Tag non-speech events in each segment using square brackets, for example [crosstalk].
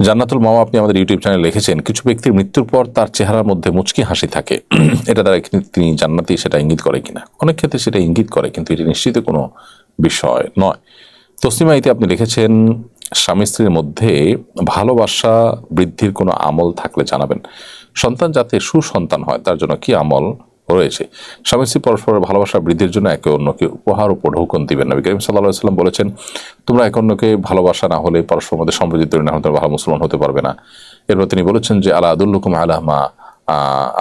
জান্নাতুল মামা আপনি আমাদের ইউটিউব চ্যানেলে লিখেছেন, কিছু ব্যক্তির মৃত্যুর পর তার চেহারার মধ্যে মুচকি হাসি থাকে। [clears throat] এটা দ্বারা তিনি জান্নাতি সেটা ইঙ্গিত করে কিনা? অনেক ক্ষেত্রে সেটা ইঙ্গিত করে, কিন্তু এটি নিশ্চিত কোনো বিষয় নয়। তসলিমা ইতি আপনি লিখেছেন, স্বামী স্ত্রীর মধ্যে ভালোবাসা বৃদ্ধির কোনো আমল থাকলে জানাবেন। সন্তান যাতে সুসন্তান হয়, তার জন্য কি আমল? রয়েছে। স্বামী স্ত্রী পরস্পরের ভালোবাসা বৃদ্ধির জন্য একে অন্যকে উপহার ও হুকুম দিবেন। নবী করিম সাল্লাহ সাল্লাম বলেছেন, তোমরা একে অন্যকে ভালোবাসা না হলে পরস্পর মধ্যে সম্প্রীতি তৈরি না হলে তোমরা ভালো মুসলমান হতে পারবে না। এরপর তিনি বলেছেন যে, আলা আদুল্লুকুম আলা মা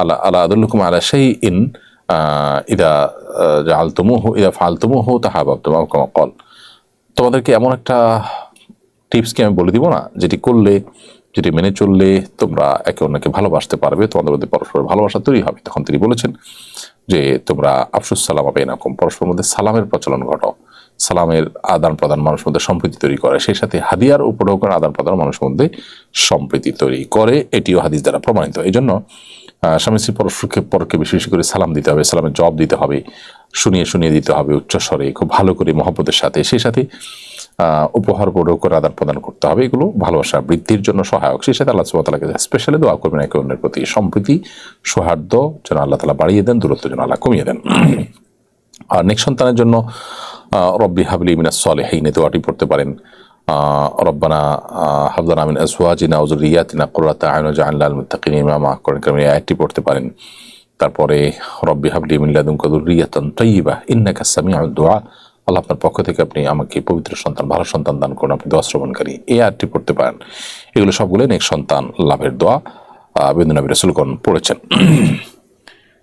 আলা আলা আদুল্লুকুম আলা সেই ইন ইদা জালতুমুহু ইদা ফালতুমুহু তাহাবাবতুম আও কামা কল তোমাদেরকে এমন একটা টিপস কি আমি বলে দিব না, যেটি করলে যেটি মেনে চললে তোমরা একে অন্যকে ভালোবাসতে পারবে, তোমাদের মধ্যে পরস্পর ভালোবাসা তৈরি হবে। তখন তিনি বলেছেন যে, তোমরা আফসুস সালাম হবে এরকম পরস্পর মধ্যে সালামের প্রচলন ঘটাও। সালামের আদান প্রদান মানুষের মধ্যে সম্প্রীতি তৈরি করে। সেই সাথে হাদিয়ার উপঢৌকন আদান প্রদান মানুষের মধ্যে সম্প্রীতি তৈরি করে। এটিও হাদিস দ্বারা প্রমাণিত। এই জন্য স্বামী স্ত্রী পরস্পরকে, পরকে বেশি বেশি করে সালাম দিতে হবে, সালামের জবাব দিতে হবে। শুনিয়ে শুনিয়ে দিতে হবে উচ্চস্বরে খুব ভালো করে মহব্বতের সাথে, সেই সাথে উপহার করে আদান প্রদান করতে হবে। এগুলো ভালোবাসা, বৃদ্ধির জন্য সহায়ক। সেই সাথে আল্লাহ সুবাহ তালাকে স্পেশালি দোয়া করবেন একে অন্যের প্রতি। সম্প্রীতি, সৌহার্দ্য যেন আল্লাহ তালা বাড়িয়ে দেন, দূরত্ব যেন আল্লাহ কমিয়ে দেন। আর নেক্সট সন্তানের জন্য রব্বি হাবলি মিনা সলেহাইনে দোয়াটি পড়তে পারেন। রব্বানা হাবদানা মিন আজওয়াজিনা ওয়া যুররিয়াতিনা কুররাতা আয়ুন ওয়াজআলনা লিল মুত্তাকিনা ইমামা কারিমের এই আয়াতটি পড়তে পারেন। তারপরে, রব্বি হাবলি মিন লাদুনকা যুররিয়াতান তাইয়্যিবা ইন্নাকা সামিউদ দুআ। আল্লাহ আপনার পক্ষ থেকে আপনি আমাকে পবিত্র সন্তান, ভালো সন্তান দান করুন, আপনি দোয়া শ্রবণকারী। এই আয়াতটি পড়তে পারেন। এগুলো সবগুলো নেক্সট সন্তান লাভের দোয়া বিন্দু নবী রসুলগণ পড়েছেন।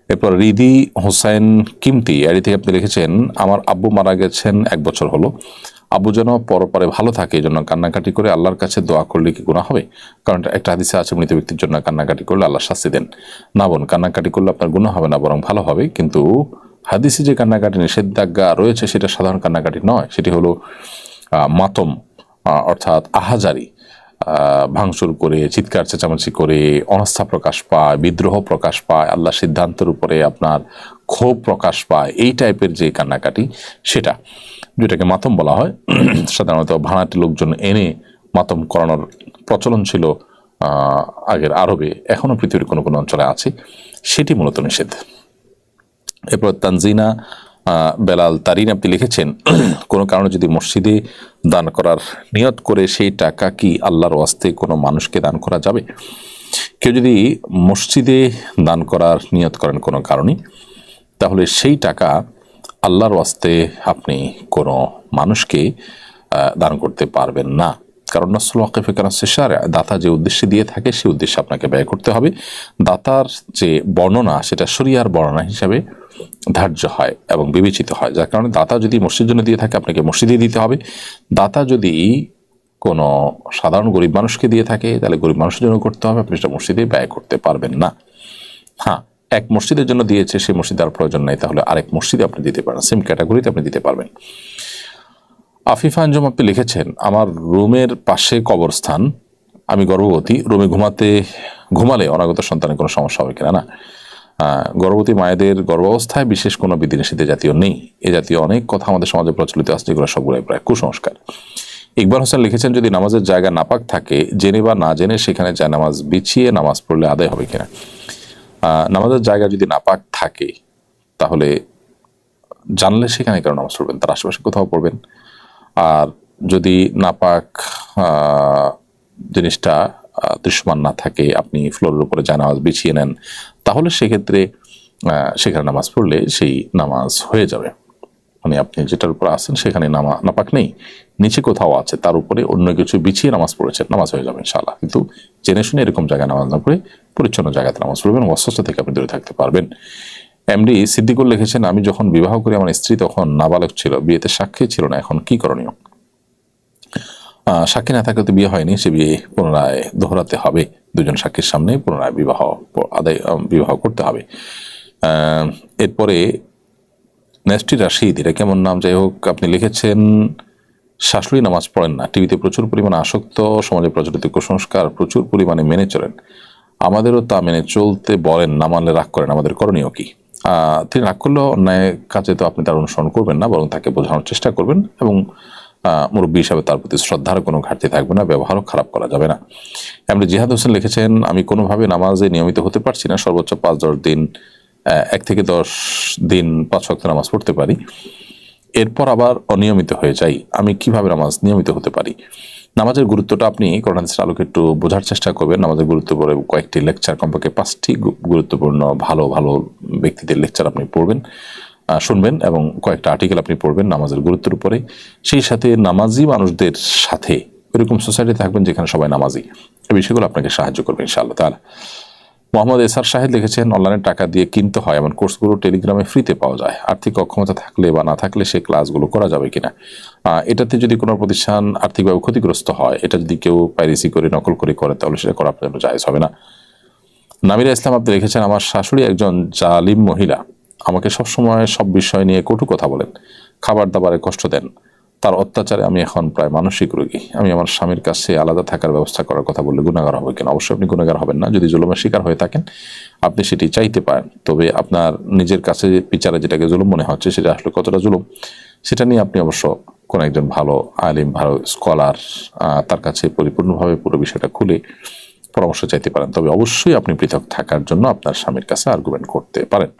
এরপর, রিদি হোসেন কিমতি। এড়ি থেকে আপনি লিখেছেন, আমার আব্বু মারা গেছেন এক বছর হলো। আব্বু যেন পরপরে ভালো থাকে এই জন্য কান্নাকাটি করে আল্লাহর কাছে দোয়া করলে কি গুণা হবে? কারণ একটা হাদিসে আছে মৃত ব্যক্তির জন্য কান্নাকাটি করলে আল্লাহ শাস্তি দেন। না বোন কান্নাকাটি করলে আপনার গুণা হবে না বরং ভালো হবে। কিন্তু হাদিসে যে কান্নাকাটি নিষেধাজ্ঞা রয়েছে সেটা সাধারণ কান্নাকাটি নয়। সেটি হলো মাতম অর্থাৎ আহাজারি। আহ, ভাঙচুর করে, চিৎকার, চেঁচামেচি করে, অনাস্থা প্রকাশ পায়, বিদ্রোহ প্রকাশ পায়, আল্লাহ সিদ্ধান্তের উপরে আপনার ক্ষোভ প্রকাশ পায়, এই টাইপের যে কান্নাকাটি, সেটা। যেটাকে মাতম বলা হয়, [clears throat] সাধারণত ভাড়াটি লোকজন এনে মাতম করানোর প্রচলন ছিল আগের আরবে এখনও পৃথিবীর কোনো কোনো অঞ্চলে আছে, সেটি মূলত নিষেধ। এরপর তানজিনা বেলাল তারিন আপনি লিখেছেন, কোনো কারণে যদি মসজিদে দান করার নিয়ত করে সেই টাকা কি আল্লাহর ওয়াস্তে কোনো মানুষকে দান করা যাবে? কেউ যদি মসজিদে দান করার নিয়ত করেন কোনো কারণে, তাহলে সেই টাকা আল্লাহর ওয়াস্তে আপনি কোনো মানুষকে দান করতে পারবেন না। কারণ নসল ওয়াকিফে কেন শেষার দাতা যে উদ্দেশ্যে দিয়ে থাকে, সেই উদ্দেশ্যে আপনাকে ব্যয় করতে হবে। দাতার যে বর্ণনা, সেটা শরিয়ার বর্ণনা হিসাবে ধার্য হয় এবং বিবেচিত হয়। যার কারণে দাতা যদি মসজিদ জন্য দিয়ে থাকে, আপনাকে মসজিদে দিতে হবে। দাতা যদি কোনো সাধারণ গরিব মানুষকে দিয়ে থাকে, তাহলে গরিব মানুষের জন্য করতে হবে। আপনি সেটা মসজিদে ব্যয় করতে পারবেন না। হ্যাঁ এক মসজিদের জন্য দিয়েছে, সেই মসজিদ আর প্রয়োজন নাই। তাহলে আরেক মসজিদে আপনি দিতে পারেন সেম ক্যাটাগরিতে আপনি দিতে পারবেন। আফিফা আঞ্জুম আপনি লিখেছেন, আমার রুমের পাশে কবরস্থান, আমি গর্ভবতী, রুমে ঘুমাতে, ঘুমালে অনাগত সন্তানের কোনো সমস্যা হবে কিনা? না। গর্ভবতী মায়েদের গর্ভাবস্থায় বিশেষ কোনো বিধি বিধিনিষেধে জাতীয় নেই। এ জাতীয় অনেক কথা আমাদের সমাজে প্রচলিত আছে, যেগুলো সবগুলোই প্রায় কুসংস্কার। ইকবাল হোসেন লিখেছেন, যদি নামাজের জায়গা নাপাক থাকে, জেনে বা না জেনে সেখানে যায় নামাজ বিছিয়ে নামাজ পড়লে আদায় হবে কিনা? নামাজের জায়গা যদি নাপাক থাকে, তাহলে জানলে সেখানে কেন নামাজ পড়বেন? তার আশেপাশে কোথাও পড়বেন। আর যদি নাপাক জিনিসটা দৃশ্যমান না থাকে, আপনি ফ্লোরের উপরে যা নামাজ বিছিয়ে নেন, তাহলে সেক্ষেত্রে সেখানে নামাজ পড়লে সেই নামাজ হয়ে যাবে। মানে আপনি যেটার উপর আছেন, সেখানে নামা নাপাক নেই। নিচে কোথাও আছে, তার উপরে অন্য কিছু বিছিয়ে নামাজ পড়েছেন, নামাজ হয়ে যাবে ইনশাআল্লাহ। কিন্তু জেনে শুনে এরকম জায়গায় নামাজ না পড়ে, পরিচ্ছন্ন জায়গাতে নামাজ পড়বেন অস্বস্থ থেকে আপনি দূরে থাকতে পারবেন। এমডি সিদ্দিকুল লিখেছেন, আমি যখন বিবাহ করি, আমার স্ত্রী তখন নাবালক ছিল, বিয়েতে সাক্ষী ছিল না, এখন কি করণীয়? সাক্ষী না থাকলে তো বিয়ে হয়নি, সে বিয়ে পুনরায় দোহরাতে হবে। দুজন সাক্ষীর সামনে পুনরায় বিবাহ, আদায় বিবাহ করতে হবে। এরপরে নেস্টি রাশিদ, এটা কেমন নাম? যাই হোক, আপনি লিখেছেন, শাশুড়ি নামাজ পড়েন না। টিভিতে প্রচুর পরিমাণে আসক্ত, সমাজে প্রচলিত কুসংস্কার প্রচুর পরিমাণে মেনে চলেন। আমাদেরও তা মেনে চলতে বলেন, না মানলে রাগ করেন। আমাদের করণীয় কি? তিনি রাগ করলেও অন্যায় কাজে তো আপনি তার অনুসরণ করবেন না, বরং তাকে বোঝানোর চেষ্টা করবেন এবং মুরব্বী হিসাবে তার প্রতি শ্রদ্ধার কোনো ঘাটতি থাকবে না ব্যবহারও খারাপ করা যাবে না। এমনি জিহাদ হোসেন লিখেছেন, আমি কোনোভাবে নামাজে নিয়মিত হতে পারছি না, সর্বোচ্চ পাঁচ, দশ দিন এক থেকে দশ দিন পাঁচ ওয়াক্ত নামাজ পড়তে পারি। এরপর আবার অনিয়মিত হয়ে যাই। আমি কীভাবে নামাজ নিয়মিত হতে পারি? নামাজের গুরুত্বটা আপনি করোনাদেশের আলোকে একটু বোঝার চেষ্টা করবেন। নামাজের গুরুত্ব পরে কয়েকটি লেকচার কমপক্ষে পাঁচটি গুরুত্বপূর্ণ, ভালো ভালো ব্যক্তিদের লেকচার আপনি পড়বেন। শুনবেন এবং কয়েকটা আর্টিকেল আপনি পড়বেন নামাজের গুরুত্বের উপরে। সেই সাথে নামাজি মানুষদের সাথে এরকম সোসাইটি থাকবেন যেখানে সবাই নামাজি। এই বিষয়গুলো আপনাকে সাহায্য করবে ইনশাআল্লাহ তাহলে মোহাম্মদ এসার শাহেদ লিখেছেন, অনলাইনে টাকা দিয়ে কিনতে হয় এমন কোর্সগুলো টেলিগ্রামে ফ্রিতে পাওয়া যায়। আর্থিক অক্ষমতা থাকলে বা না থাকলে সে ক্লাসগুলো করা যাবে কিনা? এটাতে যদি কোনো প্রতিষ্ঠান আর্থিকভাবে ক্ষতিগ্রস্ত হয়, এটা যদি কেউ পাইরেসি করে, নকল করে করে, তাহলে সেটা করা আপনার জন্য জায়েজ হবে না। নামিরা ইসলাম আপনি লিখেছেন, আমার শাশুড়ি একজন জালিম মহিলা। আমাকে সবসময় সব বিষয় নিয়ে কটু কথা বলেন। খাবার দাবারে কষ্ট দেন। তার অত্যাচারে আমি এখন প্রায় মানসিক রোগী। আমি আমার স্বামীর কাছে আলাদা থাকার ব্যবস্থা করার কথা বললে গুণাগার হবে কিনা? অবশ্যই আপনি গুণাগার হবেন না। যদি জুলুমের শিকার হয়ে থাকেন, আপনি সেটি চাইতে পারেন। তবে আপনার নিজের কাছে বিচারে যেটাকে জুলুম মনে হচ্ছে, সেটা আসলে কতটা জুলুম, সেটা নিয়ে আপনি অবশ্য কোনো একজন ভালো আলিম, ভালো স্কলার তার কাছে পরিপূর্ণভাবে পুরো বিষয়টা খুলে পরামর্শ চাইতে পারেন। তবে অবশ্যই আপনি পৃথক থাকার জন্য আপনার স্বামীর কাছে আর্গুমেন্ট করতে পারেন।